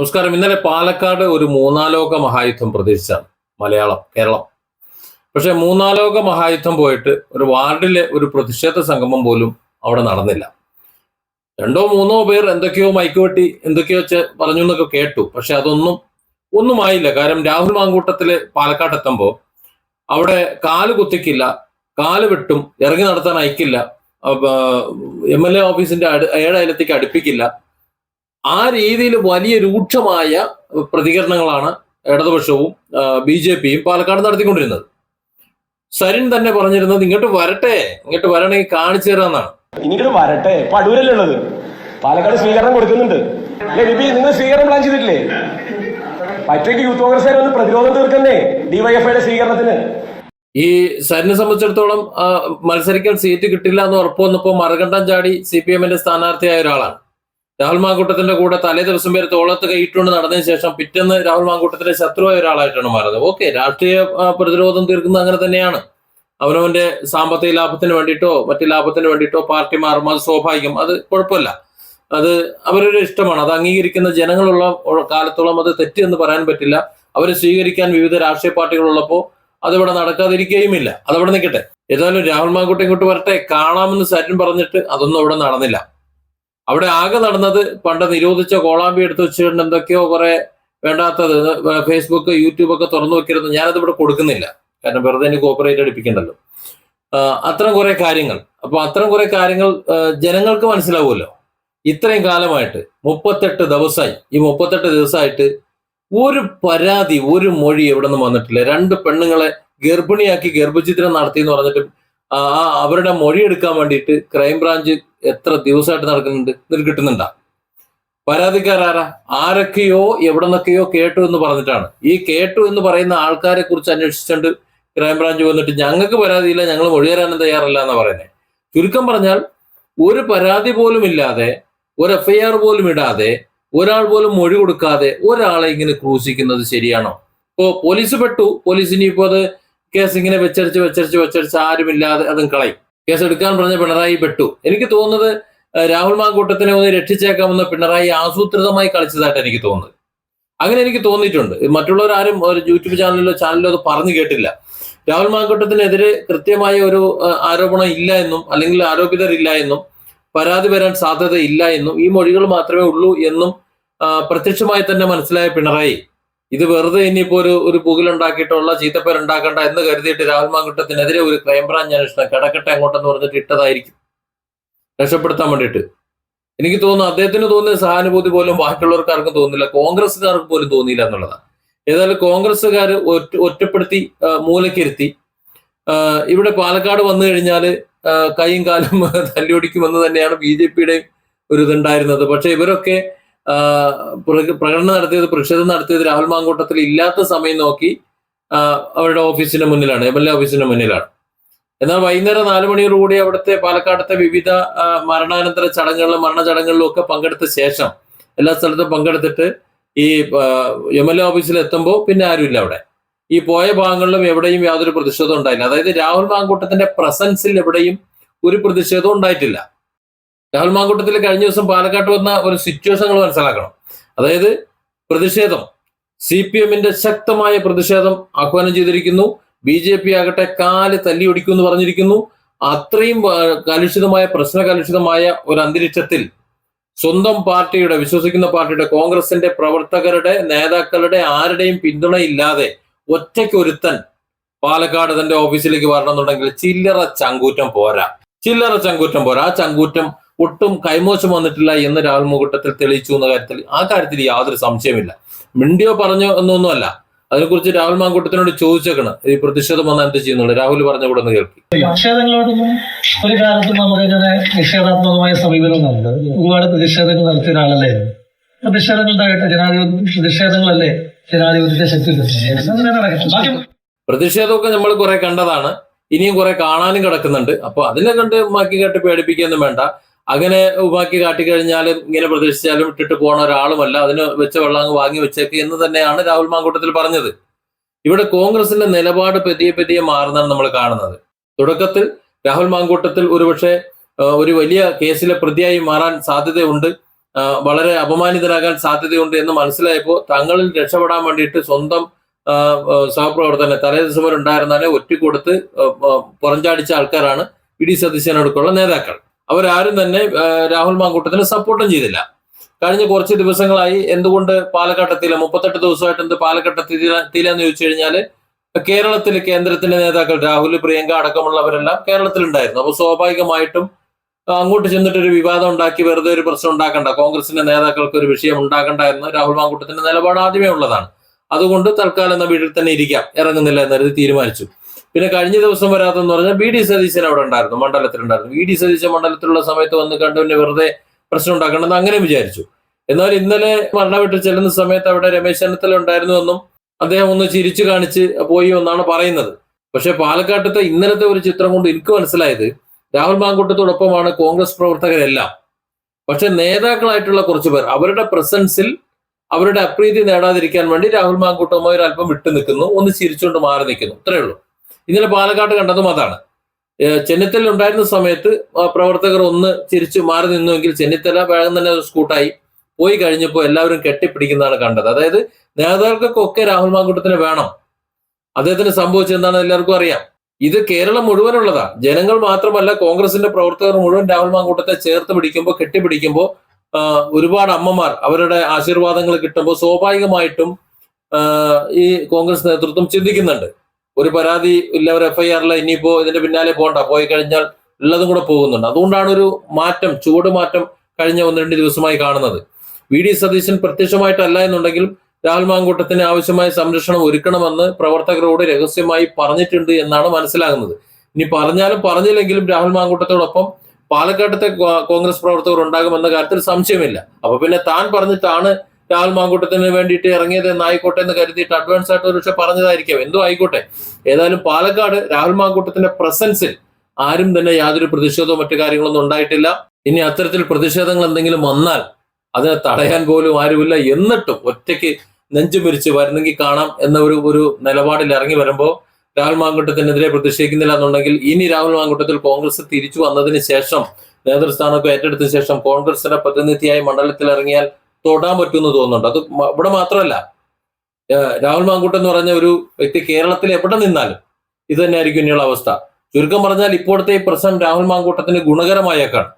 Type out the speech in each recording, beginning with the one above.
നമസ്കാരം. ഇന്നലെ പാലക്കാട് ഒരു മൂന്നാലോക മഹായുദ്ധം പ്രതീക്ഷിച്ചാണ് മലയാളം കേരളം. പക്ഷെ മൂന്നാലോക മഹായുദ്ധം പോയിട്ട് ഒരു വാർഡിലെ ഒരു പ്രതിഷേധ സംഗമം പോലും അവിടെ നടന്നില്ല. രണ്ടോ മൂന്നോ പേർ എന്തൊക്കെയോ മൈക്കുവെട്ടി എന്തൊക്കെയോ പറഞ്ഞു എന്നൊക്കെ കേട്ടു. പക്ഷെ അതൊന്നും ഒന്നും ആയില്ല. കാരണം രാഹുൽ മാങ്കൂട്ടത്തിൽ പാലക്കാട് എത്തുമ്പോൾ അവിടെ കാൽ കുത്തിക്കില്ല കാൽ വെട്ടും ഇറങ്ങി നടത്താൻ അയക്കില്ല എം എൽ എ ഓഫീസിന്റെ അടു- ഏഴയലത്തേക്ക് അടുപ്പിക്കില്ല. ആ രീതിയിൽ വലിയ രൂക്ഷമായ പ്രതികരണങ്ങളാണ് ഇടതുപക്ഷവും ബി ജെ പിയും പാലക്കാട് നടത്തിക്കൊണ്ടിരുന്നത്. സരിൻ തന്നെ പറഞ്ഞിരുന്നത് ഇങ്ങോട്ട് വരട്ടെ ഇങ്ങോട്ട് വരണമെങ്കിൽ കാണിച്ചു തരാന്നാണ് ഇനിങ്ങോട്ട് വരട്ടെ ഉള്ളത്? പാലക്കാട് സ്വീകരണം കൊടുക്കുന്നുണ്ട്. നിങ്ങൾ സ്വീകരണം പ്ലാൻ ചെയ്തിട്ടില്ലേ? പറ്റേക്ക് യൂത്ത് കോൺഗ്രസ് ഒന്ന് പ്രതിരോധം തീർക്കുന്നേ ഡിവൈഎഫ്ഐയുടെ സ്വീകരണത്തിന്. ഈ സരിനെ സംബന്ധിച്ചിടത്തോളം മത്സരിക്കാൻ സീറ്റ് കിട്ടില്ല എന്ന് ഉറപ്പ് വന്നപ്പോൾ മറുകണ്ഠം ചാടി സി പി എമ്മിന്റെ സ്ഥാനാർത്ഥിയായ ഒരാളാണ്. രാഹുൽ മാങ്കൂട്ടത്തിന്റെ കൂടെ തലേ ദിവസം പേര് തോളത്ത് കൈയിട്ടുകൊണ്ട് നടന്നതിന് ശേഷം പിറ്റേന്ന് രാഹുൽ മാങ്കൂട്ടത്തിന്റെ ശത്രുവായ ഒരാളായിട്ടാണ് മാറുന്നത്. ഓക്കെ രാഷ്ട്രീയ പ്രതിരോധം തീർക്കുന്നത് അങ്ങനെ തന്നെയാണ്. അവനവന്റെ സാമ്പത്തിക ലാഭത്തിന് വേണ്ടിയിട്ടോ മറ്റു ലാഭത്തിന് വേണ്ടിയിട്ടോ പാർട്ടി മാറും അത് സ്വാഭാവികം. അത് കുഴപ്പമില്ല. അത് അവരൊരു ഇഷ്ടമാണ്. അത് അംഗീകരിക്കുന്ന ജനങ്ങളുള്ള കാലത്തോളം അത് തെറ്റെന്ന് പറയാൻ പറ്റില്ല. അവരെ സ്വീകരിക്കാൻ വിവിധ രാഷ്ട്രീയ പാർട്ടികളുള്ളപ്പോൾ അതിവിടെ നടക്കാതിരിക്കുകയുമില്ല. അതവിടെ നിൽക്കട്ടെ. ഏതായാലും രാഹുൽ മാങ്കൂട്ടി ഇങ്ങോട്ട് വരട്ടെ. കാണാമെന്ന് സരൻ പറഞ്ഞിട്ട് അതൊന്നും അവിടെ നടന്നില്ല. അവിടെ ആകെ നടന്നത് പണ്ട് നിരോധിച്ച കോളാമ്പി എടുത്ത് വെച്ചുകൊണ്ട് എന്തൊക്കെയോ കുറെ വേണ്ടാത്തത്. ഫേസ്ബുക്ക് യൂട്യൂബ് ഒക്കെ തുറന്നു വെക്കരുത്. ഞാനത് ഇവിടെ കൊടുക്കുന്നില്ല. കാരണം വെറുതെ എനിക്ക് കോപ്പറേറ്റ് അടിപ്പിക്കണ്ടല്ലോ. അത്തരം കുറെ കാര്യങ്ങൾ. അപ്പൊ അത്തരം കുറെ കാര്യങ്ങൾ ജനങ്ങൾക്ക് മനസ്സിലാവുമല്ലോ. ഇത്രയും കാലമായിട്ട് മുപ്പത്തെട്ട് ദിവസമായി. ഈ മുപ്പത്തെട്ട് ദിവസമായിട്ട് ഒരു പരാതി ഒരു മൊഴി എവിടെ നിന്ന് വന്നിട്ടില്ല. രണ്ട് പെണ്ണുങ്ങളെ ഗർഭിണിയാക്കി ഗർഭചിത്രം നടത്തി എന്ന് പറഞ്ഞിട്ട് ആ അവരുടെ മൊഴി എടുക്കാൻ വേണ്ടിയിട്ട് ക്രൈംബ്രാഞ്ച് എത്ര ദിവസമായിട്ട് നടക്കുന്നുണ്ട്? ഇതിൽ കിട്ടുന്നുണ്ടാ? പരാതിക്കാരാരാ? ആരൊക്കെയോ എവിടെ നിന്നൊക്കെയോ കേട്ടു എന്ന് പറഞ്ഞിട്ടാണ്. ഈ കേട്ടു എന്ന് പറയുന്ന ആൾക്കാരെ കുറിച്ച് അന്വേഷിച്ചുകൊണ്ട് ക്രൈംബ്രാഞ്ച് വന്നിട്ട് ഞങ്ങൾക്ക് പരാതിയില്ല ഞങ്ങൾ മൊഴി തരാനും തയ്യാറല്ല എന്ന് പറയുന്നത് ചുരുക്കം പറഞ്ഞാൽ ഒരു പരാതി പോലും ഇല്ലാതെ ഒരു എഫ്ഐആർ പോലും ഇടാതെ ഒരാൾ പോലും മൊഴി കൊടുക്കാതെ ഒരാളെ ഇങ്ങനെ ക്രൂശിക്കുന്നത് ശരിയാണോ? ഇപ്പോ പോലീസ് പെട്ടു പോലീസിന് ഇപ്പോൾ അത് കേസ് ഇങ്ങനെ വെച്ചടിച്ച് വെച്ചടിച്ച് വെച്ചടിച്ച് ആരുമില്ലാതെ അതും കളയും. കേസ് എടുക്കാൻ പറഞ്ഞ പിണറായി പെട്ടു. എനിക്ക് തോന്നുന്നത് രാഹുൽ മാങ്കൂട്ടത്തിനെ ഒന്ന് രക്ഷിച്ചേക്കാമെന്ന് പിണറായി ആസൂത്രിതമായി കളിച്ചതായിട്ട് എനിക്ക് തോന്നുന്നത്. അങ്ങനെ എനിക്ക് തോന്നിയിട്ടുണ്ട്. മറ്റുള്ളവർ ആരും ഒരു യൂട്യൂബ് ചാനലിലോ ചാനലിലോ അത് പറഞ്ഞു കേട്ടില്ല. രാഹുൽ മാങ്കൂട്ടത്തിനെതിരെ കൃത്യമായ ഒരു ആരോപണം ഇല്ല എന്നും അല്ലെങ്കിൽ ആരോപിതരില്ല എന്നും പരാതി വരാൻ സാധ്യത ഇല്ല എന്നും ഈ മൊഴികൾ മാത്രമേ ഉള്ളൂ എന്നും പ്രത്യക്ഷമായി തന്നെ മനസ്സിലായ പിണറായി. ഇത് വെറുതെ ഇനിയിപ്പോ ഒരു ഒരു പുകിലുണ്ടാക്കിയിട്ടുള്ള ചീത്തപ്പേരുണ്ടാക്കണ്ട എന്ന് കരുതിയിട്ട് രാഹുൽ മാങ്കുട്ടത്തിനെതിരെ ഒരു ക്രൈംബ്രാഞ്ച് അന്വേഷണം കിടക്കട്ടെ അങ്ങോട്ടെന്ന് പറഞ്ഞിട്ട് ഇട്ടതായിരിക്കും. രക്ഷപ്പെടുത്താൻ വേണ്ടിയിട്ട്. എനിക്ക് തോന്നുന്നു അദ്ദേഹത്തിന് തോന്നിയ സഹാനുഭൂതി പോലും ബാക്കിയുള്ളവർക്ക് ആർക്കും തോന്നില്ല കോൺഗ്രസ്സുകാർക്ക് പോലും തോന്നിയില്ല എന്നുള്ളതാണ്. ഏതായാലും കോൺഗ്രസ്സുകാർ ഒറ്റ ഒറ്റപ്പെടുത്തി മൂലക്കിരുത്തി ഇവിടെ പാലക്കാട് വന്നു കഴിഞ്ഞാൽ കൈയും കാലും തല്ലിയൊടിക്കുമെന്ന് തന്നെയാണ് ബി ജെ പിയുടെയും ഒരു ഇതുണ്ടായിരുന്നത്. പക്ഷെ ഇവരൊക്കെ പ്രകടനം നടത്തിയത് പ്രതിഷേധം നടത്തിയത് രാഹുൽ മാങ്കൂട്ടത്തിൽ ഇല്ലാത്ത സമയം നോക്കി അവരുടെ ഓഫീസിന് മുന്നിലാണ് എം എൽ എ ഓഫീസിന് മുന്നിലാണ്. എന്നാൽ വൈകുന്നേരം നാലു മണിയോടുകൂടി അവിടുത്തെ പാലക്കാടത്തെ വിവിധ മരണാനന്തര ചടങ്ങുകളിലും മരണ ചടങ്ങുകളിലും ഒക്കെ പങ്കെടുത്ത ശേഷം എല്ലാ സ്ഥലത്തും പങ്കെടുത്തിട്ട് ഈ എം എൽ എ ഓഫീസിൽ എത്തുമ്പോൾ പിന്നെ ആരുമില്ല അവിടെ. ഈ പോയ ഭാഗങ്ങളിലും എവിടെയും യാതൊരു പ്രതിഷേധവും ഉണ്ടായില്ല. അതായത് രാഹുൽ മാങ്കൂട്ടത്തിന്റെ പ്രസൻസിൽ എവിടെയും ഒരു പ്രതിഷേധവും ഉണ്ടായിട്ടില്ല. രാഹുൽ മാങ്കൂട്ടത്തിൽ കഴിഞ്ഞ ദിവസം പാലക്കാട്ട് വന്ന ഒരു സിറ്റുവേഷൻ നിങ്ങൾ മനസ്സിലാക്കണം. അതായത് പ്രതിഷേധം സി പി എമ്മിന്റെ ശക്തമായ പ്രതിഷേധം ആഹ്വാനം ചെയ്തിരിക്കുന്നു. ബി ജെ പി ആകട്ടെ കാൽ തല്ലിയൊടിക്കും എന്ന് പറഞ്ഞിരിക്കുന്നു. അത്രയും കലുഷിതമായ പ്രശ്ന കലുഷിതമായ ഒരു അന്തരീക്ഷത്തിൽ സ്വന്തം പാർട്ടിയുടെ വിശ്വസിക്കുന്ന പാർട്ടിയുടെ കോൺഗ്രസിന്റെ പ്രവർത്തകരുടെ നേതാക്കളുടെ ആരുടെയും പിന്തുണയില്ലാതെ ഒറ്റയ്ക്ക് ഒരുത്തൻ പാലക്കാട് തന്റെ ഓഫീസിലേക്ക് വരണമെന്നുണ്ടെങ്കിൽ ചില്ലറ ചങ്കൂറ്റം പോരാ. ചില്ലറ ചങ്കൂറ്റം പോരാ. ആ ചങ്കൂറ്റം ഒട്ടും കൈമോശം വന്നിട്ടില്ല എന്ന് രാഹുൽ മുകുട്ടത്തിൽ തെളിയിച്ചു എന്ന കാര്യത്തിൽ ആ കാര്യത്തിൽ യാതൊരു സംശയമില്ല മിണ്ടിയോ പറഞ്ഞു എന്നൊന്നുമല്ല. അതിനെക്കുറിച്ച് രാഹുൽ മാങ്കൂട്ടത്തിനോട് ചോദിച്ചേക്കണം. ഈ പ്രതിഷേധം വന്നാൽ എന്ത് ചെയ്യുന്നുള്ളു? രാഹുൽ പറഞ്ഞ കൂടെ ഒന്ന് കേൾക്കും. പ്രതിഷേധങ്ങളോടൊന്നും ഒരു കാലത്തും നമുക്കിങ്ങനെ നിഷേധാത്മകമായ സമീപനമൊന്നുണ്ട് ഒരുപാട് പ്രതിഷേധങ്ങൾ നടത്തിയ ഒരാളല്ലായിരുന്നു പ്രതിഷേധങ്ങളുണ്ടായിട്ട് ജനാധിപത്യ പ്രതിഷേധങ്ങളല്ലേ? ജനാധിപത്യത്തെ ശക്തി പ്രതിഷേധമൊക്കെ നമ്മൾ കുറെ കണ്ടതാണ്. ഇനിയും കുറെ കാണാനും കിടക്കുന്നുണ്ട്. അപ്പൊ അതിനെ കണ്ട് മാക്കി കേട്ട് പേടിപ്പിക്കുകയൊന്നും വേണ്ട. അങ്ങനെ ഉപാക്കി കാട്ടി കഴിഞ്ഞാലും ഇങ്ങനെ പ്രതീക്ഷിച്ചാലും ഇട്ടിട്ട് പോണ ഒരാളുമല്ല. അതിന് വെച്ച വെള്ളം അങ്ങ് വാങ്ങി വെച്ചേക്ക് എന്ന് തന്നെയാണ് രാഹുൽ മാങ്കൂട്ടത്തിൽ പറഞ്ഞത്. ഇവിടെ കോൺഗ്രസിന്റെ നിലപാട് പതിയെ പതിയെ മാറുന്നതാണ് നമ്മൾ കാണുന്നത്. തുടക്കത്തിൽ രാഹുൽ മാങ്കൂട്ടത്തിൽ ഒരുപക്ഷെ ഒരു വലിയ കേസിലെ പ്രതിയായി മാറാൻ സാധ്യതയുണ്ട്. വളരെ അപമാനിതരാകാൻ സാധ്യതയുണ്ട് എന്ന് മനസ്സിലായപ്പോൾ തങ്ങളിൽ രക്ഷപ്പെടാൻ വേണ്ടിയിട്ട് സ്വന്തം സഹപ്രവർത്തന തലേ ദിവസം ഉണ്ടായിരുന്നാലെ ഒറ്റക്കൊടുത്ത് ആ, ആ, പുറഞ്ചാടിച്ച ആൾക്കാരാണ് ഇ ഡി സതീശനടുക്കുള്ള നേതാക്കൾ. അവരാരും തന്നെ രാഹുൽ മാങ്കൂട്ടത്തിന് സപ്പോർട്ടും ചെയ്തില്ല. കഴിഞ്ഞ കുറച്ച് ദിവസങ്ങളായി എന്തുകൊണ്ട് പാലക്കാട്ട് എത്തിയില്ല? മുപ്പത്തെട്ട് ദിവസമായിട്ട് എന്ത് പാലക്കാട്ട് എത്തിയില്ല എത്തിയില്ല എന്ന് ചോദിച്ചു കഴിഞ്ഞാൽ കേരളത്തിൽ കേന്ദ്രത്തിന്റെ നേതാക്കൾ രാഹുൽ പ്രിയങ്ക അടക്കമുള്ളവരെല്ലാം കേരളത്തിലുണ്ടായിരുന്നു. അപ്പോൾ സ്വാഭാവികമായിട്ടും അങ്ങോട്ട് ചെന്നിട്ട് ഒരു വിവാദം ഉണ്ടാക്കി വെറുതെ ഒരു പ്രശ്നം ഉണ്ടാക്കണ്ട. കോൺഗ്രസിന്റെ നേതാക്കൾക്ക് ഒരു വിഷയം ഉണ്ടാക്കണ്ട എന്ന് രാഹുൽ മാങ്കൂട്ടത്തിന്റെ നിലപാട് ആദ്യമേ ഉള്ളതാണ്. അതുകൊണ്ട് തൽക്കാലം എന്ന വീട്ടിൽ തന്നെ ഇരിക്കാം. ഇറങ്ങുന്നില്ല എന്നൊരു തീരുമാനിച്ചു. പിന്നെ കഴിഞ്ഞ ദിവസം വരാത്തെന്ന് പറഞ്ഞാൽ ബി ഡി സതീശൻ അവിടെ ഉണ്ടായിരുന്നു മണ്ഡലത്തിലുണ്ടായിരുന്നു. ബി ഡി സതീശൻ മണ്ഡലത്തിലുള്ള സമയത്ത് വന്ന് കണ്ടു പിന്നെ വെറുതെ പ്രശ്നം ഉണ്ടാക്കണമെന്ന് അങ്ങനെ വിചാരിച്ചു. എന്നാൽ ഇന്നലെ മരണ വീട്ടിൽ ചെല്ലുന്ന സമയത്ത് അവിടെ രമേശ് ചെന്നിത്തല ഉണ്ടായിരുന്നുവെന്നും അദ്ദേഹം ഒന്ന് ചിരിച്ചു കാണിച്ച് പോയി എന്നാണ് പറയുന്നത്. പക്ഷെ പാലക്കാട്ടത്തെ ഇന്നലത്തെ ഒരു ചിത്രം കൊണ്ട് എനിക്ക് മനസ്സിലായത് രാഹുൽ മാങ്കൂട്ടത്തോടൊപ്പമാണ് കോൺഗ്രസ് പ്രവർത്തകരെല്ലാം. പക്ഷെ നേതാക്കളായിട്ടുള്ള കുറച്ച് പേർ അവരുടെ പ്രസൻസിൽ അവരുടെ അപ്രീതി നേടാതിരിക്കാൻ വേണ്ടി രാഹുൽ മാങ്കൂട്ടവുമായി ഒരു അല്പം വിട്ടു നിൽക്കുന്നു ഒന്ന് ചിരിച്ചുകൊണ്ട് മാറി നിൽക്കുന്നു. ഇത്രയേ ഉള്ളൂ. ഇന്നലെ പാലക്കാട് കണ്ടതും അതാണ്. ചെന്നിത്തല ഉണ്ടായിരുന്ന സമയത്ത് പ്രവർത്തകർ ഒന്ന് ചിരിച്ചു മാറി നിന്നുവെങ്കിൽ ചെന്നിത്തല വേഗം തന്നെ സ്കൂട്ടായി. പോയി കഴിഞ്ഞപ്പോൾ എല്ലാവരും കെട്ടിപ്പിടിക്കുന്നതാണ് കണ്ടത്. അതായത് നേതാക്കൾക്കൊക്കെ രാഹുൽ മാങ്കൂട്ടത്തിന് വേണം. അദ്ദേഹത്തിന് സംഭവിച്ചെന്താണെന്ന് എല്ലാവർക്കും അറിയാം. ഇത് കേരളം മുഴുവനുള്ളതാ. ജനങ്ങൾ മാത്രമല്ല കോൺഗ്രസിന്റെ പ്രവർത്തകർ മുഴുവൻ രാഹുൽ മാങ്കൂട്ടത്തെ ചേർത്ത് പിടിക്കുമ്പോൾ കെട്ടിപ്പിടിക്കുമ്പോൾ ഒരുപാട് അമ്മമാർ അവരുടെ ആശീർവാദങ്ങൾ കിട്ടുമ്പോൾ സ്വാഭാവികമായിട്ടും ഈ കോൺഗ്രസ് നേതൃത്വം ചിന്തിക്കുന്നുണ്ട്. ഒരു പരാതി ഇല്ല ഒരു എഫ്ഐആറില്ല ഇനിയിപ്പോ ഇതിന്റെ പിന്നാലെ പോകണ്ട. പോയി കഴിഞ്ഞാൽ ഉള്ളതും കൂടെ പോകുന്നുണ്ട്. അതുകൊണ്ടാണ് ഒരു മാറ്റം ചൂട് മാറ്റം കഴിഞ്ഞ ഒന്ന് രണ്ട് ദിവസമായി കാണുന്നത്. വി ഡി സതീശൻ പ്രത്യക്ഷമായിട്ടല്ല എന്നുണ്ടെങ്കിലും രാഹുൽ മാങ്കൂട്ടത്തിന് ആവശ്യമായ സംരക്ഷണം ഒരുക്കണമെന്ന് പ്രവർത്തകരോട് രഹസ്യമായി പറഞ്ഞിട്ടുണ്ട് എന്നാണ് മനസ്സിലാകുന്നത്. ഇനി പറഞ്ഞാലും പറഞ്ഞില്ലെങ്കിലും രാഹുൽ മാങ്കൂട്ടത്തോടൊപ്പം പാലക്കാട്ടത്തെ കോൺഗ്രസ് പ്രവർത്തകർ ഉണ്ടാകുമെന്ന കാര്യത്തിൽ സംശയമില്ല. അപ്പൊ പിന്നെ താൻ പറഞ്ഞിട്ടാണ് രാഹുൽ മാങ്കൂട്ടത്തിന് വേണ്ടിയിട്ട് ഇറങ്ങിയത് എന്നായിക്കോട്ടെ എന്ന് കരുതിയിട്ട് അഡ്വാൻസ് ആയിട്ട് ഒരുപക്ഷെ പറഞ്ഞതായിരിക്കാം. എന്തോ ആയിക്കോട്ടെ. ഏതായാലും പാലക്കാട് രാഹുൽ മാങ്കൂട്ടത്തിന്റെ പ്രസൻസിൽ ആരും തന്നെ യാതൊരു പ്രതിഷേധവും മറ്റു കാര്യങ്ങളൊന്നും ഉണ്ടായിട്ടില്ല. ഇനി അത്തരത്തിൽ പ്രതിഷേധങ്ങൾ എന്തെങ്കിലും വന്നാൽ അതിനെ തടയാൻ പോലും ആരുമില്ല. എന്നിട്ടും ഒറ്റയ്ക്ക് നെഞ്ചു പിരിച്ച് വരുന്നെങ്കിൽ കാണാം എന്ന ഒരു ഒരു നിലപാടിൽ ഇറങ്ങി വരുമ്പോൾ രാഹുൽ മാങ്കൂട്ടത്തിനെതിരെ പ്രതിഷേധിക്കുന്നില്ല എന്നുണ്ടെങ്കിൽ ഇനി രാഹുൽ മാങ്കൂട്ടത്തിൽ കോൺഗ്രസ് തിരിച്ചു വന്നതിന് ശേഷം നേതൃസ്ഥാനമൊക്കെ ഏറ്റെടുത്ത ശേഷം കോൺഗ്രസിന്റെ പ്രതിനിധിയായി മണ്ഡലത്തിൽ ഇറങ്ങിയാൽ തൊടാൻ പറ്റുമെന്ന് തോന്നുന്നുണ്ട്. അത് ഇവിടെ മാത്രമല്ല. രാഹുൽ മാങ്കൂട്ടം എന്ന് പറഞ്ഞ ഒരു വ്യക്തി കേരളത്തിൽ എവിടെ നിന്നാലും ഇത് തന്നെയായിരിക്കും ഇനിയുള്ള അവസ്ഥ. ചുരുക്കം പറഞ്ഞാൽ ഇപ്പോഴത്തെ ഈ പ്രശ്നം രാഹുൽ മാങ്കൂട്ടത്തിന് ഗുണകരമായേക്കാണ്.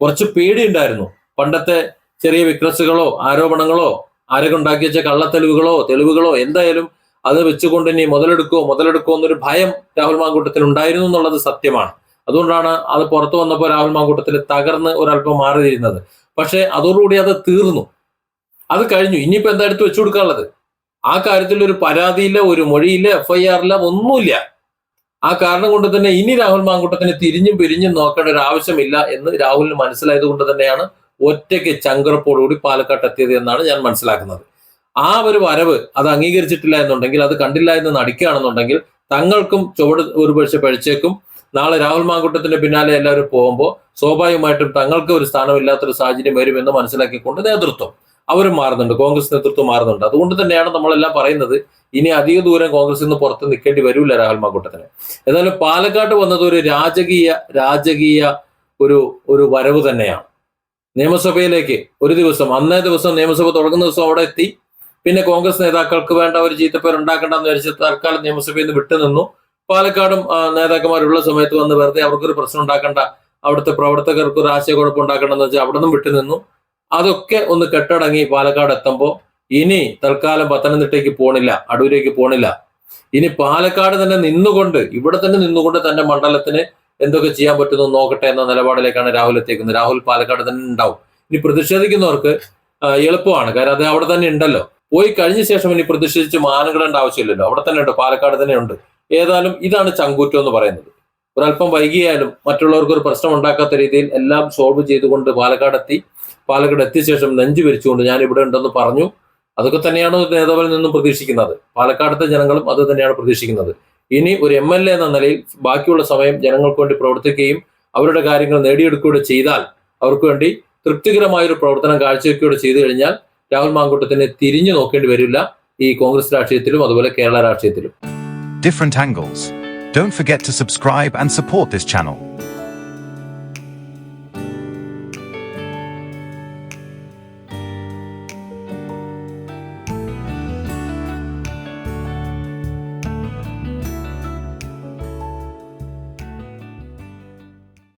കുറച്ച് പേടിയുണ്ടായിരുന്നു. പണ്ടത്തെ ചെറിയ വിക്രസുകളോ ആരോപണങ്ങളോ ആരൊക്കെ ഉണ്ടാക്കി വെച്ച കള്ളത്തെളിവുകളോ തെളിവുകളോ എന്തായാലും അത് വെച്ചുകൊണ്ട് ഇനി മുതലെടുക്കോ മുതലെടുക്കോ എന്നൊരു ഭയം രാഹുൽ മാങ്കൂട്ടത്തിൽ ഉണ്ടായിരുന്നു എന്നുള്ളത് സത്യമാണ്. അതുകൊണ്ടാണ് അത് പുറത്തു വന്നപ്പോൾ രാഹുൽ മാങ്കൂട്ടത്തിൽ തകർന്ന് ഒരല്പം മാറിയിരുന്നത് പക്ഷേ അതോടുകൂടി അത് തീർന്നു. അത് കഴിഞ്ഞു. ഇനിയിപ്പോ എന്താ എടുത്ത് വെച്ചു കൊടുക്കാനുള്ളത്? ആ കാര്യത്തിൽ ഒരു പരാതിയില്ല ഒരു മൊഴിയില്ല എഫ് ഐ ആറില്ല ഒന്നുമില്ല. ആ കാരണം കൊണ്ട് തന്നെ ഇനി രാഹുൽ മാങ്കൂട്ടത്തിന് തിരിഞ്ഞും പിരിഞ്ഞും നോക്കേണ്ട ഒരു ആവശ്യമില്ല എന്ന് രാഹുലിന് മനസ്സിലായത് കൊണ്ട് തന്നെയാണ് ഒറ്റയ്ക്ക് ചങ്കറപ്പോടുകൂടി പാലക്കാട്ട് എത്തിയത് എന്നാണ് ഞാൻ മനസ്സിലാക്കുന്നത്. ആ ഒരു വരവ് അത് അംഗീകരിച്ചിട്ടില്ല എന്നുണ്ടെങ്കിൽ അത് കണ്ടില്ല എന്ന് നടിക്കുകയാണെന്നുണ്ടെങ്കിൽ തങ്ങൾക്കും ചുവട് ഒരു പക്ഷെ പഴിച്ചേക്കും. നാളെ രാഹുൽ മാങ്കൂട്ടത്തിന്റെ പിന്നാലെ എല്ലാവരും പോകുമ്പോൾ സ്വാഭാവികമായിട്ടും തങ്ങൾക്ക് ഒരു സ്ഥാനമില്ലാത്തൊരു സാഹചര്യം വരുമെന്ന് മനസ്സിലാക്കിക്കൊണ്ട് നേതൃത്വം. അവരും മാറുന്നുണ്ട് കോൺഗ്രസ് നേതൃത്വം മാറുന്നുണ്ട്. അതുകൊണ്ട് തന്നെയാണ് നമ്മളെല്ലാം പറയുന്നത് ഇനി അധിക ദൂരം കോൺഗ്രസ് നിന്ന് പുറത്ത് നിൽക്കേണ്ടി വരില്ല രാഹുൽ മാങ്കൂട്ടത്തിന്. എന്നാലും പാലക്കാട് വന്നത് ഒരു രാജകീയ രാജകീയ ഒരു ഒരു വരവ് തന്നെയാണ്. നിയമസഭയിലേക്ക് ഒരു ദിവസം അന്നേ ദിവസം നിയമസഭ തുടങ്ങുന്ന ദിവസം അവിടെ എത്തി. പിന്നെ കോൺഗ്രസ് നേതാക്കൾക്ക് വേണ്ട ഒരു ചീത്തപ്പേർ ഉണ്ടാക്കണ്ടെന്ന് വിചാരിച്ച് തൽക്കാലം നിയമസഭയിൽ നിന്ന് വിട്ടുനിന്നു പാലക്കാടും നേതാക്കന്മാരുള്ള സമയത്ത് വന്ന് വെറുതെ അവർക്കൊരു പ്രശ്നം ഉണ്ടാക്കണ്ട അവിടുത്തെ പ്രവർത്തകർക്ക് ഒരു ആശയക്കുഴപ്പം ഉണ്ടാക്കണമെന്ന് വെച്ചാൽ അവിടെ നിന്നും. വിട്ടുനിന്നു അതൊക്കെ ഒന്ന് കെട്ടടങ്ങി പാലക്കാട് എത്തുമ്പോൾ ഇനി തൽക്കാലം പത്തനംതിട്ടയ്ക്ക് പോണില്ല അടൂരേക്ക് പോണില്ല. ഇനി പാലക്കാട് തന്നെ നിന്നുകൊണ്ട് ഇവിടെ തന്നെ നിന്നുകൊണ്ട് തന്റെ മണ്ഡലത്തിന് എന്തൊക്കെ ചെയ്യാൻ പറ്റുന്നു നോക്കട്ടെ എന്ന നിലപാടിലേക്കാണ് രാഹുൽ എത്തിക്കുന്നത് രാഹുൽ പാലക്കാട് തന്നെ ഉണ്ടാവും. ഇനി പ്രതിഷേധിക്കുന്നവർക്ക് എളുപ്പമാണ്. കാരണം അത് അവിടെ തന്നെ ഉണ്ടല്ലോ. പോയി കഴിഞ്ഞ ശേഷം ഇനി പ്രതിഷേധിച്ച് മാനങ്ങളേണ്ട ആവശ്യമില്ലല്ലോ. അവിടെ തന്നെ ഉണ്ട് പാലക്കാട് തന്നെ ഉണ്ട്. ഏതായാലും ഇതാണ് ചങ്കൂറ്റം എന്ന് പറയുന്നത്. ഒരല്പം വൈകിയാലും മറ്റുള്ളവർക്ക് ഒരു പ്രശ്നം ഉണ്ടാക്കാത്ത രീതിയിൽ എല്ലാം സോൾവ് ചെയ്തുകൊണ്ട് പാലക്കാട് എത്തി പാലക്കാട് എത്തിയ ശേഷം നെഞ്ചു വിരിച്ചുകൊണ്ട് ഞാൻ ഇവിടെ ഉണ്ടെന്ന് പറഞ്ഞു. അതൊക്കെ തന്നെയാണ് നേതാവിൽ നിന്നും പ്രതീക്ഷിക്കുന്നത്. പാലക്കാടത്തെ ജനങ്ങളും അത് തന്നെയാണ് പ്രതീക്ഷിക്കുന്നത്. ഇനി ഒരു എം എൽ എ എന്ന നിലയിൽ ബാക്കിയുള്ള സമയം ജനങ്ങൾക്ക് വേണ്ടി പ്രവർത്തിക്കുകയും അവരുടെ കാര്യങ്ങൾ നേടിയെടുക്കുകയും ചെയ്താൽ അവർക്ക് വേണ്ടി തൃപ്തികരമായ ഒരു പ്രവർത്തനം കാഴ്ചവെക്കുകയോടെ ചെയ്തു കഴിഞ്ഞാൽ രാഹുൽ മാങ്കൂട്ടത്തിന് തിരിഞ്ഞു നോക്കേണ്ടി വരില്ല ഈ കോൺഗ്രസ് രാഷ്ട്രീയത്തിലും അതുപോലെ കേരള രാഷ്ട്രീയത്തിലും. Different angles forget to subscribe and support this channel.